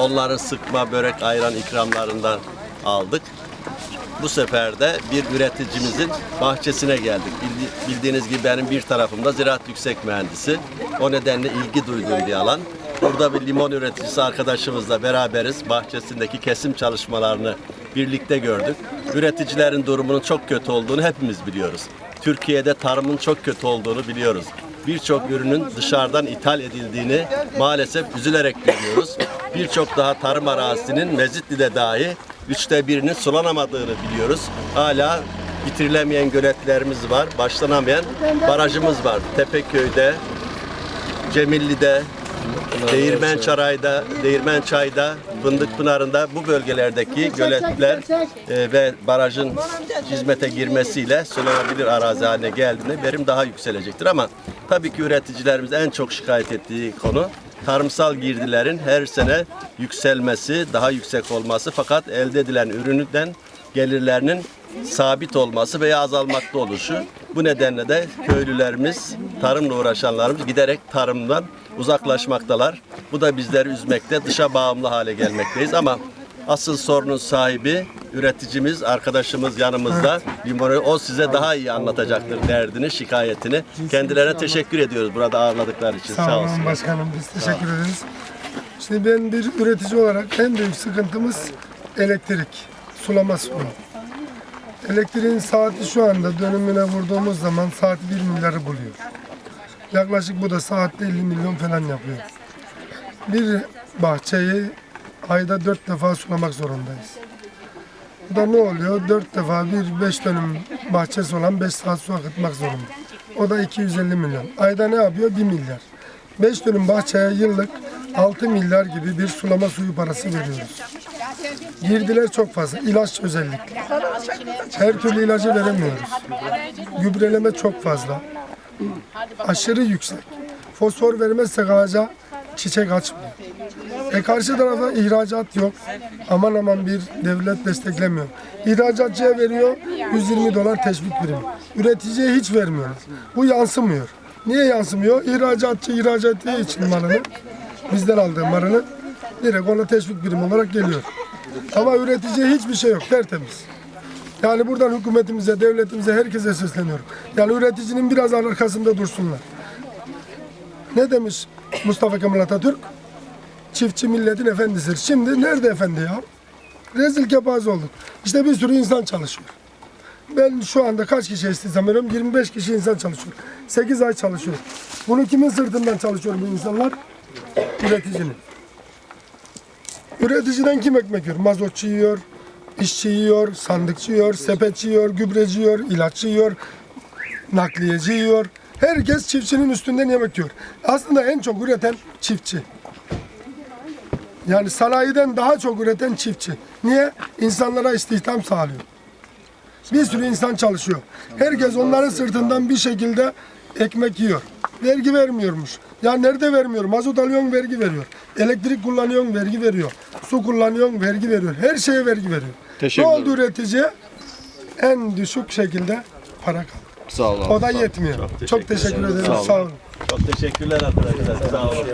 Onları sıkma, börek, ayran ikramlarından aldık. Bu sefer de bir üreticimizin bahçesine geldik. Bildi- Bildiğiniz gibi benim bir tarafımda ziraat yüksek mühendisi. O nedenle ilgi duyduğum bir alan. Burada bir limon üreticisi arkadaşımızla beraberiz. Bahçesindeki kesim çalışmalarını birlikte gördük. Üreticilerin durumunun çok kötü olduğunu hepimiz biliyoruz. Türkiye'de tarımın çok kötü olduğunu biliyoruz. Birçok ürünün dışarıdan ithal edildiğini maalesef üzülerek görüyoruz. Birçok daha tarım arazisinin Mezitli'de dahi üçte birinin sulanamadığını biliyoruz. Hala bitirilemeyen göletlerimiz var, başlanamayan barajımız var. Tepeköy'de, Cemilli'de, Değirmen Çaray'da, Değirmen Çay'da, Fındık Pınarı'nda bu bölgelerdeki göletler e, ve barajın hizmete girmesiyle sulanabilir arazi haline geldiğinde verim daha yükselecektir. Ama tabii ki üreticilerimiz en çok şikayet ettiği konu tarımsal girdilerin her sene yükselmesi, daha yüksek olması fakat elde edilen ürününden gelirlerinin sabit olması veya azalmakta oluşu. Bu nedenle de köylülerimiz, tarımla uğraşanlarımız giderek tarımdan uzaklaşmaktalar. Bu da bizleri üzmekte, dışa bağımlı hale gelmekteyiz ama asıl sorunun sahibi üreticimiz, arkadaşımız yanımızda. Limonu o size daha iyi anlatacaktır derdini, şikayetini. Kendilerine teşekkür ediyoruz burada ağırladıkları için. Sağ Sağ olun başkanım biz teşekkür ederiz. Şimdi ben bir üretici olarak en büyük sıkıntımız elektrik, sulama suyu. Elektriğin saati şu anda dönümüne vurduğumuz zaman saat 1 milyarı buluyor. Yaklaşık bu da saatte 50 milyon falan yapıyor. Bir bahçeyi ayda 4 defa sulamak zorundayız. Bu da ne oluyor? 4 defa bir 5 dönüm bahçesi olan 5 saat su akıtmak zorunda. O da 250 milyon. Ayda ne yapıyor? 1 milyar. 5 dönüm bahçeye yıllık 6 milyar gibi bir sulama suyu parası veriyoruz. Girdiler çok fazla. İlaç özellikle. Her türlü ilacı veremiyoruz. Gübreleme çok fazla. Aşırı yüksek. Fosfor vermezsek ağaca çiçek açmıyor. E karşı tarafa ihracat yok. Aman aman bir devlet desteklemiyor. İhracatçıya veriyor 120 dolar teşvik primi. Üreticiye hiç vermiyor. Bu yansımıyor. Niye yansımıyor? İhracatçı ihracat ettiği için malını, bizden aldığı malını direkt ona teşvik primi olarak geliyor. Ama üreticiye hiçbir şey yok, tertemiz. Yani buradan hükümetimize, devletimize, herkese sesleniyorum. Yani üreticinin biraz arkasında dursunlar. Ne demiş Mustafa Kemal Atatürk? Çiftçi milletin efendisidir. Şimdi nerede efendi ya? Rezil kepaze olduk. İşte bir sürü insan çalışıyor. Ben şu anda kaç kişi istihdam veriyorum? 25 kişi insan çalışıyor. 8 ay çalışıyor. Bunu kimin sırtından çalışıyor bu insanlar? Üreticinin. Üreticiden kim ekmek yiyor? Mazotçu yiyor, işçi yiyor, sandıkçı yiyor, sepetçi yiyor, gübreci yiyor, ilaççı yiyor, nakliyeci yiyor. Herkes çiftçinin üstünden yemek yiyor. Aslında en çok üreten çiftçi. Yani sanayiden daha çok üreten çiftçi. Niye? İnsanlara istihdam sağlıyor. Bir sürü insan çalışıyor. Herkes onların sırtından bir şekilde ekmek yiyor. Vergi vermiyormuş. Ya nerede vermiyor? Mazot alıyorsun vergi veriyor. Elektrik kullanıyorsun vergi veriyor. Su kullanıyorsun vergi veriyor. Her şeye vergi veriyor. Teşekkür ne oldu üreticiye? En düşük şekilde para kaldı. Sağ olun. O da yetmiyor. Çok teşekkür, ederim. Sağ olun. Sağ olun. Çok teşekkürler arkadaşlar. Sağ olun.